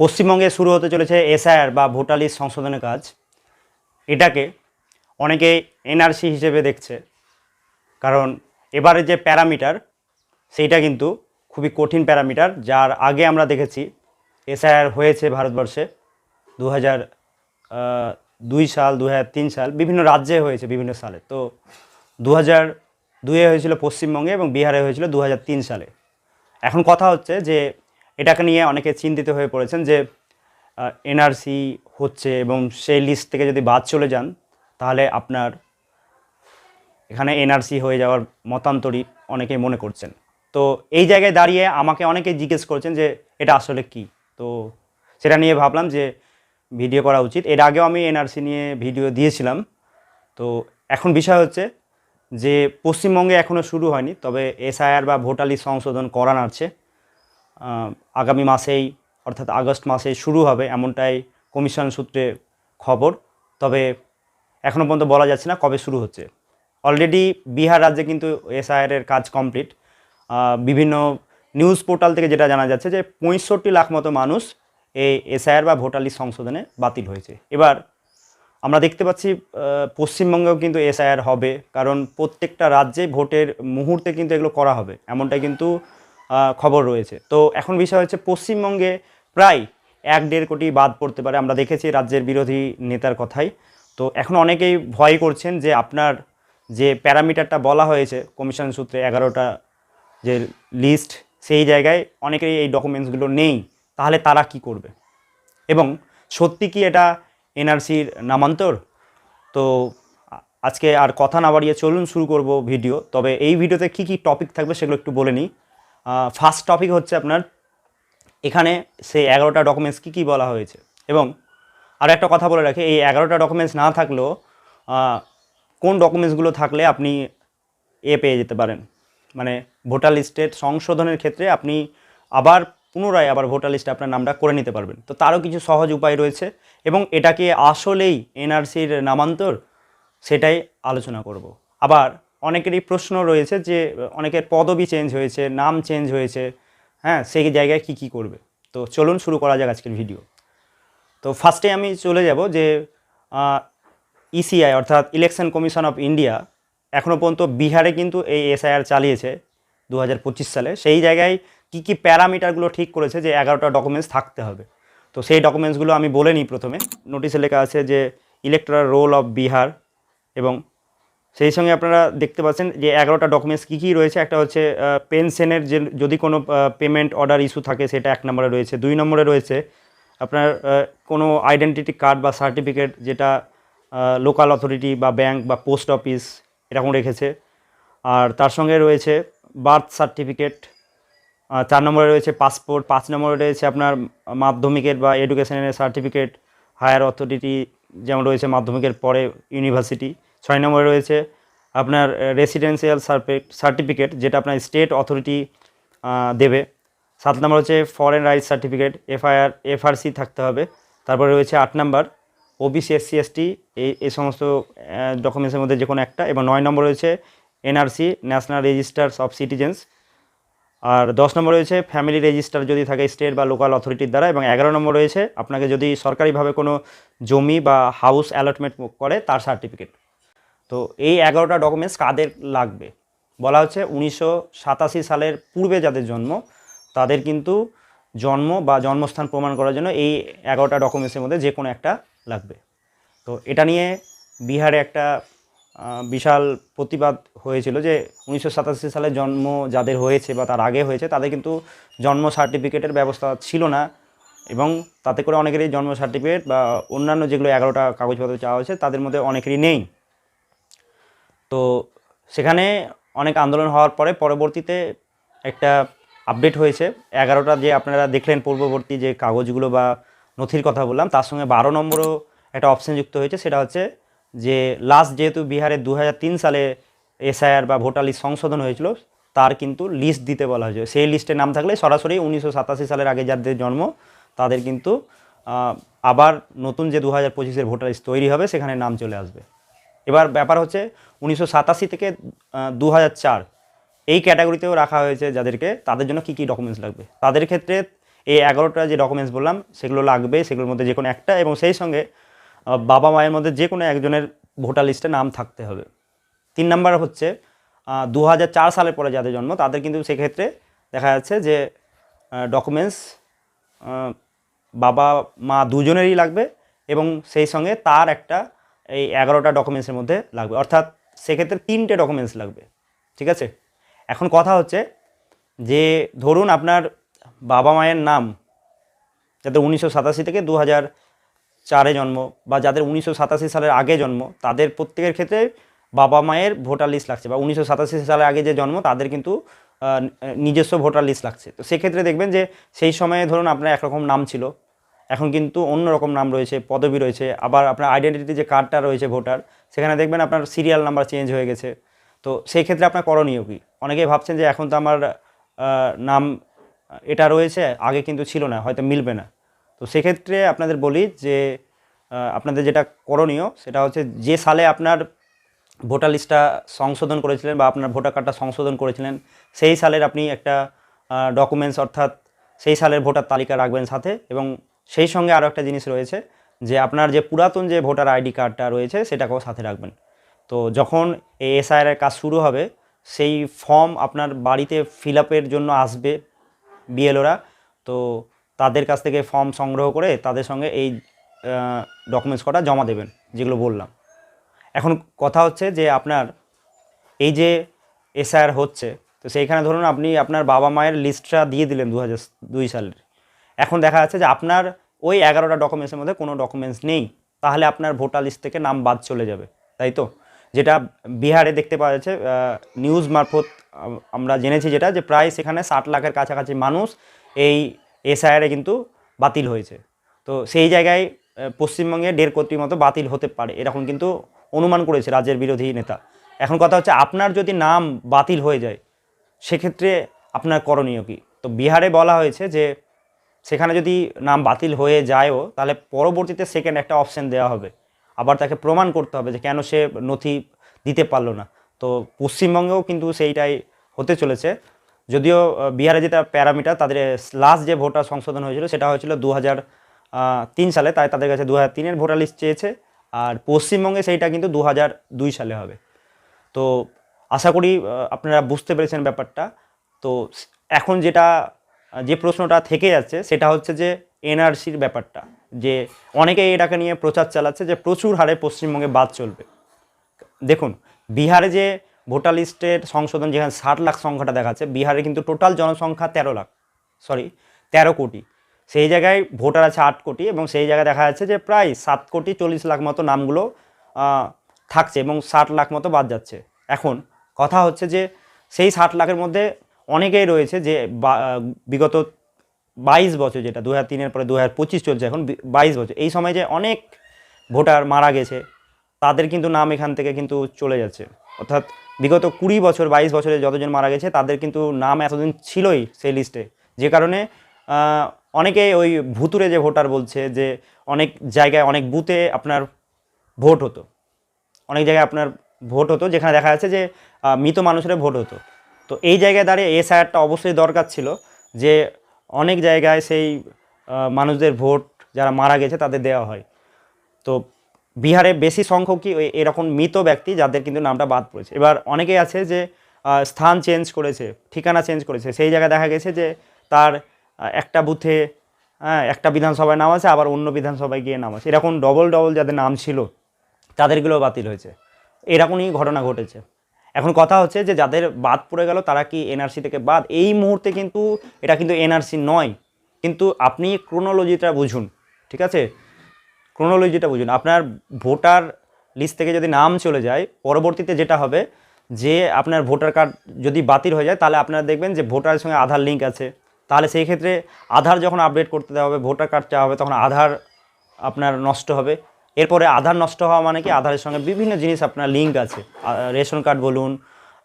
পশ্চিমবঙ্গে শুরু হতে চলেছে এসআইআর বা ভোটার লিস্ট সংশোধনের কাজ। এটাকে অনেকে এনআরসি হিসেবে দেখছে। কারণ এবারে যে প্যারামিটার, সেইটা কিন্তু খুবই কঠিন প্যারামিটার, যার আগে আমরা দেখেছি এসআইআর হয়েছে ভারতবর্ষে দু দুই সাল দু তিন সাল, বিভিন্ন রাজ্যে হয়েছে বিভিন্ন সালে। তো দু হাজার দুয়ে হয়েছিল পশ্চিমবঙ্গে এবং বিহারে হয়েছিল দু হাজার তিন সালে। এখন কথা হচ্ছে যে এটাকে নিয়ে অনেকে চিন্তিত হয়ে পড়েছেন যে এনআরসি হচ্ছে এবং সেই লিস্ট থেকে যদি বাদ চলে যান, তাহলে আপনার এখানে এনআরসি হয়ে যাওয়ার মতান্তরই অনেকেই মনে করছেন। তো এই জায়গায় দাঁড়িয়ে আমাকে অনেকে জিজ্ঞেস করছেন যে, এটা আসলে কি? তো সেটা নিয়ে ভাবলাম যে, ভিডিও করা উচিত। এর আগেও আমি এনআরসি নিয়ে ভিডিও দিয়েছিলাম। তো এখন বিষয় হচ্ছে যে, পশ্চিমবঙ্গে এখনও শুরু হয়নি, তবে এসআইআর বা ভোটার লিস্ট সংশোধন করানো আছে। আগামী মাসেই, অর্থাৎ আগস্ট মাসেই শুরু হবে এমনটাই কমিশন সূত্রে খবর। তবে এখনও পর্যন্ত বলা যাচ্ছে না কবে শুরু হচ্ছে। অলরেডি বিহার রাজ্যে কিন্তু এসআইআর এর কাজ কমপ্লিট বিভিন্ন নিউজ পোর্টাল থেকে যেটা জানা যাচ্ছে যে পঁয়ষট্টি লাখ মতো মানুষ এই এসআইআর বা ভোটার লিস্ট সংশোধনে বাতিল হয়েছে। এবার আমরা দেখতে পাচ্ছি পশ্চিমবঙ্গেও কিন্তু এসআইআর হবে, কারণ প্রত্যেকটা রাজ্যে ভোটের মুহূর্তে কিন্তু এগুলো করা হবে। এমনটাই কিন্তু খবর রয়েছে। তো এখন বিষয় হচ্ছে পশ্চিমবঙ্গে প্রায় এক দেড় কোটি বাদ পড়তে পারে। আমরা দেখেছি রাজ্যের বিরোধী নেতার কথাই। তো এখন অনেকেই ভয় করছেন যে আপনার যে প্যারামিটারটা বলা হয়েছে, কমিশন সূত্রে এগারোটা যে লিস্ট, সেই জায়গায় অনেকেরই এই ডকুমেন্টসগুলো নেই। তাহলে তারা কি করবে? এবং সত্যি কি এটা এনআরসির নামান্তর? তো আজকে আর কথা না বাড়িয়ে চলুন, শুরু করব ভিডিও। তবে এই ভিডিওতে কি কি টপিক থাকবে সেগুলো একটু বলে নিই। ফার্স্ট টপিক হচ্ছে আপনার, এখানে সেই এগারোটা ডকুমেন্টস কী কী বলা হয়েছে? এবং আর একটা কথা বলে রাখি, এই এগারোটা ডকুমেন্টস না থাকলেও কোন ডকুমেন্টসগুলো থাকলে আপনি এ পেয়ে যেতে পারেন? মানে ভোটার লিস্টের সংশোধনের ক্ষেত্রে আপনি আবার পুনরায় আবার ভোটার লিস্টে আপনার নামটা করে নিতে পারবেন। তো তারও কিছু সহজ উপায় রয়েছে এবং এটাকে আসলেই এনআরসির নামান্তর সেটাই আলোচনা করব। আবার অনেকেরই প্রশ্ন রয়েছে যে, অনেকের পদবি চেঞ্জ হয়েছে, নাম চেঞ্জ হয়েছে হ্যাঁ সেই জায়গায় কি কি করবে? তো চলুন শুরু করা যাক আজকের ভিডিও তো ফার্স্টে আমি চলে যাব যে ইসিআই অর্থাৎ ইলেকশন কমিশন অফ ইন্ডিয়া এখনও পর্যন্ত বিহারে কিন্তু এই এসআইআর চালিয়েছে দু হাজার পঁচিশ সালে। সেই জায়গায় কি কি প্যারামিটারগুলো ঠিক করেছে যে, এগারোটা ডকুমেন্টস থাকতে হবে। তো সেই ডকুমেন্টসগুলো আমি বলে নিই প্রথমে। নোটিশে লেখা আছে যে ইলেকট্রাল রোল অফ বিহার এবং সেই সঙ্গে আপনারা দেখতে পাচ্ছেন যে এগারোটা ডকুমেন্টস কী কী রয়েছে। একটা হচ্ছে পেনশনের যে যদি কোনো পেমেন্ট অর্ডার ইস্যু থাকে, সেটা এক নম্বরে রয়েছে। দুই নম্বরে রয়েছে আপনার কোনো আইডেন্টিটি কার্ড বা সার্টিফিকেট যেটা লোকাল অথরিটি বা ব্যাংক বা পোস্ট অফিস এরকম রেখেছে। আর তার সঙ্গে রয়েছে বার্থ সার্টিফিকেট চার নম্বরে রয়েছে পাসপোর্ট পাঁচ নম্বরে রয়েছে আপনার মাধ্যমিকের বা এডুকেশনের সার্টিফিকেট হায়ার অথরিটি যেমন রয়েছে মাধ্যমিকের পরে ইউনিভার্সিটি ছয় নম্বরে রয়েছে আপনার রেসিডেন্সিয়াল সার্টিফিকেট যেটা আপনার স্টেট অথরিটি দেবে। সাত নম্বর হচ্ছে foreign rights certificate FIR FRC থাকতে হবে। তারপরে রয়েছে আট নম্বর ওবিসি এসসি এসটি এই এই সমস্ত ডকুমেন্টসের মধ্যে যে কোনো একটা। এবং নয় নম্বর রয়েছে NRC national registers of citizens আর দশ নম্বর রয়েছে ফ্যামিলি রেজিস্টার যদি থাকে স্টেট বা লোকাল অথরিটির দ্বারা। এবং এগারো নম্বর রয়েছে আপনাকে যদি সরকারিভাবে কোনো জমি বা হাউস অ্যালটমেন্ট করে তার সার্টিফিকেট তো এই এগারোটা ডকুমেন্টস কাদের লাগবে? বলা হচ্ছে উনিশশো সাতাশি সালের পূর্বে যাদের জন্ম, তাদের কিন্তু জন্ম বা জন্মস্থান প্রমাণ করার জন্য এই এগারোটা ডকুমেন্টসের মধ্যে যে কোনো একটা লাগবে। তো এটা নিয়ে বিহারে একটা বিশাল প্রতিবাদ হয়েছিল যে উনিশশো সাতাশি সালে জন্ম যাদের হয়েছে বা তার আগে হয়েছে, তাদের কিন্তু জন্ম সার্টিফিকেটের ব্যবস্থা ছিল না এবং তাতে করে অনেকেরই জন্ম সার্টিফিকেট বা অন্যান্য যেগুলো এগারোটা কাগজপত্র চাওয়া হয়েছে, তাদের মধ্যে অনেকেরই নেই। তো সেখানে অনেক আন্দোলন হওয়ার পরে পরবর্তীতে একটা আপডেট হয়েছে। এগারোটা যে আপনারা দেখলেন পূর্ববর্তী যে কাগজগুলো বা নথির কথা বললাম, তার সঙ্গে বারো নম্বরও একটা অপশন যুক্ত হয়েছে। সেটা হচ্ছে যে লাস্ট যেহেতু বিহারে দু হাজার তিন সালে এসআইআর বা ভোটার লিস্ট সংশোধন হয়েছিল, তার কিন্তু লিস্ট দিতে বলা হয়েছে। সেই লিস্টে নাম থাকলে সরাসরি উনিশশো সাতাশি সালের আগে যাদের জন্ম, তাদের কিন্তু আবার নতুন যে দু হাজার পঁচিশের ভোটার লিস্ট তৈরি হবে, সেখানে নাম চলে আসবে। এবার ব্যাপার হচ্ছে উনিশশো সাতাশি থেকে দু হাজার চার এই ক্যাটাগরিতেও রাখা হয়েছে যাদেরকে, তাদের জন্য কী কী ডকুমেন্টস লাগবে? তাদের ক্ষেত্রে এই এগারোটা যে ডকুমেন্টস বললাম, সেগুলো লাগবে, সেগুলোর মধ্যে যে কোনো একটা এবং সেই সঙ্গে বাবা মায়ের মধ্যে যে কোনো একজনের ভোটার লিস্টে নাম থাকতে হবে। তিন নাম্বার হচ্ছে দু সালের পরে যাদের জন্ম, তাদের কিন্তু সেক্ষেত্রে দেখা যাচ্ছে যে ডকুমেন্টস বাবা, মা দুজনেরই লাগবে এবং সেই সঙ্গে তার একটা এই এগারোটা ডকুমেন্টসের মধ্যে লাগবে। অর্থাৎ সেক্ষেত্রে তিনটে ডকুমেন্টস লাগবে। ঠিক আছে? এখন কথা হচ্ছে যে ধরুন আপনার বাবা মায়ের নাম, যাদের উনিশশো সাতাশি থেকে দু হাজার চারে জন্ম বা যাদের উনিশশো সাতাশি সালের আগে জন্ম, তাদের প্রত্যেকের ক্ষেত্রে বাবা মায়ের ভোটার লিস্ট লাগছে বা উনিশশো সাতাশি সালের আগে যে জন্ম, তাদের কিন্তু নিজস্ব ভোটার লিস্ট লাগছে। তো সেক্ষেত্রে দেখবেন যে সেই সময়ে ধরুন আপনার একরকম নাম ছিল এখন কিন্তু অন্য রকম নাম রয়েছে, পদবি রয়েছে, আবার আপনার আইডেন্টিটি যে কার্ডটা রয়েছে ভোটার, সেখানে দেখবেন আপনার সিরিয়াল নাম্বার চেঞ্জ হয়ে গেছে। তো সেই ক্ষেত্রে আপনার করণীয় কী? অনেকেই ভাবছেন যে এখন তো আমার নাম, এটা রয়েছে, আগে কিন্তু ছিল না, হয়তো মিলবে না। তো সেক্ষেত্রে আপনাদের বলি যে আপনাদের যেটা করণীয়, সেটা হচ্ছে যে সালে আপনার ভোটার লিস্টটা সংশোধন করেছিলেন বা আপনার ভোটার কার্ডটা সংশোধন করেছিলেন, সেই সালের আপনি একটা ডকুমেন্টস অর্থাৎ সেই সালের ভোটার তালিকা রাখবেন সাথে এবং সেই সঙ্গে আরও একটা জিনিস রয়েছে যে আপনার যে পুরাতন যে ভোটার আইডি কার্ডটা রয়েছে সেটাকেও সাথে রাখবেন। তো যখন এই এসআইআর কাজ শুরু হবে, সেই ফর্ম আপনার বাড়িতে ফিল জন্য আসবে বিএলওরা তো তাদের কাছ থেকে ফর্ম সংগ্রহ করে তাদের সঙ্গে এই ডকুমেন্টস কটা জমা দেবেন, যেগুলো বললাম। এখন কথা হচ্ছে যে আপনার এই যে এসআইআর হচ্ছে, তো সেইখানে ধরুন আপনি আপনার বাবা মায়ের লিস্টটা দিয়ে দিলেন দু দুই সালের। এখন দেখা যাচ্ছে যে আপনার ওই এগারোটা ডকুমেন্টসের মধ্যে কোনো ডকুমেন্টস নেই, তাহলে আপনার ভোটার লিস্ট থেকে নাম বাদ চলে যাবে, তাই তো? যেটা বিহারে দেখতে পাওয়া যাচ্ছে নিউজ মারফত আমরা জেনেছি যেটা যে প্রায় সেখানে ষাট লাখের কাছাকাছি মানুষ এই এসআইআরে কিন্তু বাতিল হয়েছে। তো সেই জায়গায় পশ্চিমবঙ্গে দেড় কোটির মতো বাতিল হতে পারে, এরকম কিন্তু অনুমান করেছে রাজ্যের বিরোধী নেতা। এখন কথা হচ্ছে আপনার যদি নাম বাতিল হয়ে যায়, সেক্ষেত্রে আপনার করণীয় কী? তো বিহারে বলা হয়েছে যে সেখানে যদি নাম বাতিল হয়ে যায়ও, তাহলে পরবর্তীতে সেকেন্ড একটা অপশান দেওয়া হবে। আবার তাকে প্রমাণ করতে হবে যে কেন সে নথি দিতে পারল না। তো পশ্চিমবঙ্গেও কিন্তু সেইটাই হতে চলেছে। যদিও বিহারে যেটা প্যারামিটার তাদের লাস্ট যে ভোটার সংশোধন হয়েছিল, সেটা হয়েছিল দু তিন সালে। তাই তাদের কাছে দু হাজার তিনের ভোটার লিস্ট চেয়েছে। আর পশ্চিমবঙ্গে সেইটা কিন্তু দু দুই সালে হবে। তো আশা করি আপনারা বুঝতে পেরেছেন ব্যাপারটা। তো এখন যেটা যে প্রশ্নটা থেকে যাচ্ছে, সেটা হচ্ছে যে এনআরসির ব্যাপারটা। যে অনেকেই এটাকে নিয়ে প্রচার চালাচ্ছে যে প্রচুর হারে পশ্চিমবঙ্গে বাদ চলবে। দেখুন, বিহারে যে ভোটার লিস্টের সংশোধন, যেখানে ষাট লাখ সংখ্যাটা দেখাচ্ছে, বিহারে কিন্তু টোটাল জনসংখ্যা তেরো লাখ সরি তেরো কোটি। সেই জায়গায় ভোটার আছে আট কোটি এবং সেই জায়গায় দেখা যাচ্ছে যে প্রায় সাত কোটি চল্লিশ লাখ মতো নামগুলো থাকছে এবং ষাট লাখ মতো বাদ যাচ্ছে। এখন কথা হচ্ছে যে সেই ষাট লাখের মধ্যে অনেকেই রয়েছে যে বিগত বাইশ বছর যেটা দু হাজার তিনের পরে দু হাজার পঁচিশ চলছে, এখন বাইশ বছর। এই সময় যে অনেক ভোটার মারা গেছে, তাদের কিন্তু নাম এখান থেকে কিন্তু চলে যাচ্ছে। অর্থাৎ বিগত কুড়ি বছর, বাইশ বছরে যতজন মারা গেছে, তাদের কিন্তু নাম এতদিন ছিলই সেই লিস্টে। যে কারণে অনেকে ওই ভুতুরে যে ভোটার বলছে যে অনেক জায়গায়, অনেক বুথে আপনার ভোট হতো। অনেক জায়গায় আপনার ভোট হতো, যেখানে দেখা যাচ্ছে যে মৃত মানুষের ভোট হতো। তো এই জায়গায় দাঁড়িয়ে এসআইআরটা অবশ্যই দরকার ছিল যে অনেক জায়গায় সেই মানুষদের ভোট যারা মারা গেছে তাদের দেওয়া হয়। তো বিহারে বেশি সংখ্যকই এরকম মৃত ব্যক্তি যাদের কিন্তু নামটা বাদ পড়েছে। এবার অনেকেই আছে যে স্থান চেঞ্জ করেছে, ঠিকানা চেঞ্জ করেছে, সেই জায়গায় দেখা গেছে যে তার একটা বুথে হ্যাঁ একটা বিধানসভায় নাম আছে, আবার অন্য বিধানসভায় গিয়ে নাম আছে। এরকম ডবল ডবল যাদের নাম ছিল তাদেরগুলো বাতিল হয়েছে। এরকমই ঘটনা ঘটেছে। এখন কথা হচ্ছে যে যাদের বাদ পড়ে গেল, তারা কি এনআরসি থেকে বাদ? এই মুহূর্তে কিন্তু এটা কিন্তু এনআরসি নয়। কিন্তু আপনি ক্রোনোলজিটা বুঝুন, ঠিক আছে? ক্রোনোলজিটা বুঝুন। আপনার ভোটার লিস্ট থেকে যদি নাম চলে যায়, পরবর্তীতে যেটা হবে, যে আপনার ভোটার কার্ড যদি বাতিল হয়ে যায়, তাহলে আপনারা দেখবেন যে ভোটারের সঙ্গে আধার লিঙ্ক আছে। তাহলে সেই ক্ষেত্রে আধার যখন আপডেট করতে দেওয়া হবে, ভোটার কার্ড চাওয়া হবে, তখন আধার আপনার নষ্ট হবে। এরপরে আধার নষ্ট হওয়া মানে কি? আধারের সঙ্গে বিভিন্ন জিনিস আপনার লিঙ্ক আছে। রেশন কার্ড বলুন,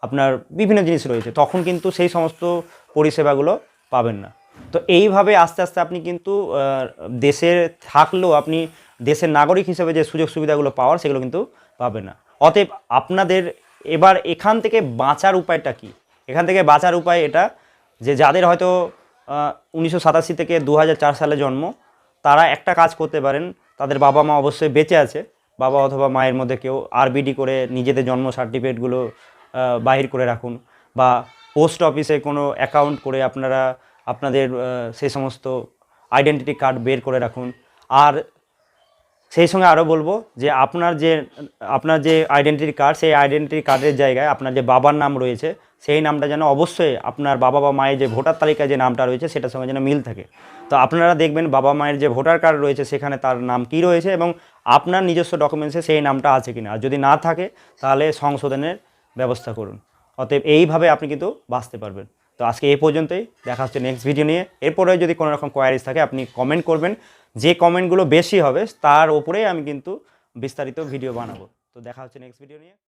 আপনার বিভিন্ন জিনিস রয়েছে। তখন কিন্তু সেই সমস্ত পরিষেবাগুলো পাবেন না। তো এইভাবে আস্তে আস্তে আপনি কিন্তু দেশে থাকলেও আপনি দেশের নাগরিক হিসেবে যে সুযোগ সুবিধাগুলো পাওয়ার, সেগুলো কিন্তু পাবেন না। অতএব আপনাদের এবার এখান থেকে বাঁচার উপায়টা কি? এখান থেকে বাঁচার উপায় এটা যে যাদের হয়তো উনিশশো সাতাশি থেকে দু সালে জন্ম, তারা একটা কাজ করতে পারেন তাদের বাবা মা অবশ্যই বেঁচে আছে। বাবা অথবা মায়ের মধ্যে কেউ আরবিডি করে নিজেদের জন্ম সার্টিফিকেটগুলো বাহির করে রাখুন বা পোস্ট অফিসে কোনো অ্যাকাউন্ট করে আপনারা আপনাদের সে সমস্ত আইডেন্টিটি কার্ড বের করে রাখুন। আর সেই সঙ্গে আরও বলব যে আপনার যে আপনার যে আইডেন্টিটি কার্ড সেই আইডেন্টিটি কার্ডের জায়গায় আপনার যে বাবার নাম রয়েছে, সেই নামটা যেন অবশ্যই আপনার বাবা বা মায়ের যে ভোটার তালিকায় যে নামটা রয়েছে, সেটার সঙ্গে যেন মিল থাকে। তো আপনারা দেখবেন বাবা মায়ের যে ভোটার কার্ড রয়েছে, সেখানে তার নাম কী রয়েছে এবং আপনার নিজস্ব ডকুমেন্টসে সেই নামটা আছে কিনা। আর যদি না থাকে, তাহলে সংশোধনের ব্যবস্থা করুন। অতএব এইভাবে আপনি কিন্তু বাঁচতে পারবেন। তো আজকে এই পর্যন্তই। দেখা হচ্ছে নেক্সট ভিডিও নিয়ে। এরপরে যদি কোনো রকম কোয়ারিজ থাকে, আপনি কমেন্ট করবেন। যে কমেন্টগুলো বেশি হবে, তার ওপরেই আমি কিন্তু বিস্তারিত ভিডিও বানাবো। তো দেখা হচ্ছে নেক্সট ভিডিও নিয়ে।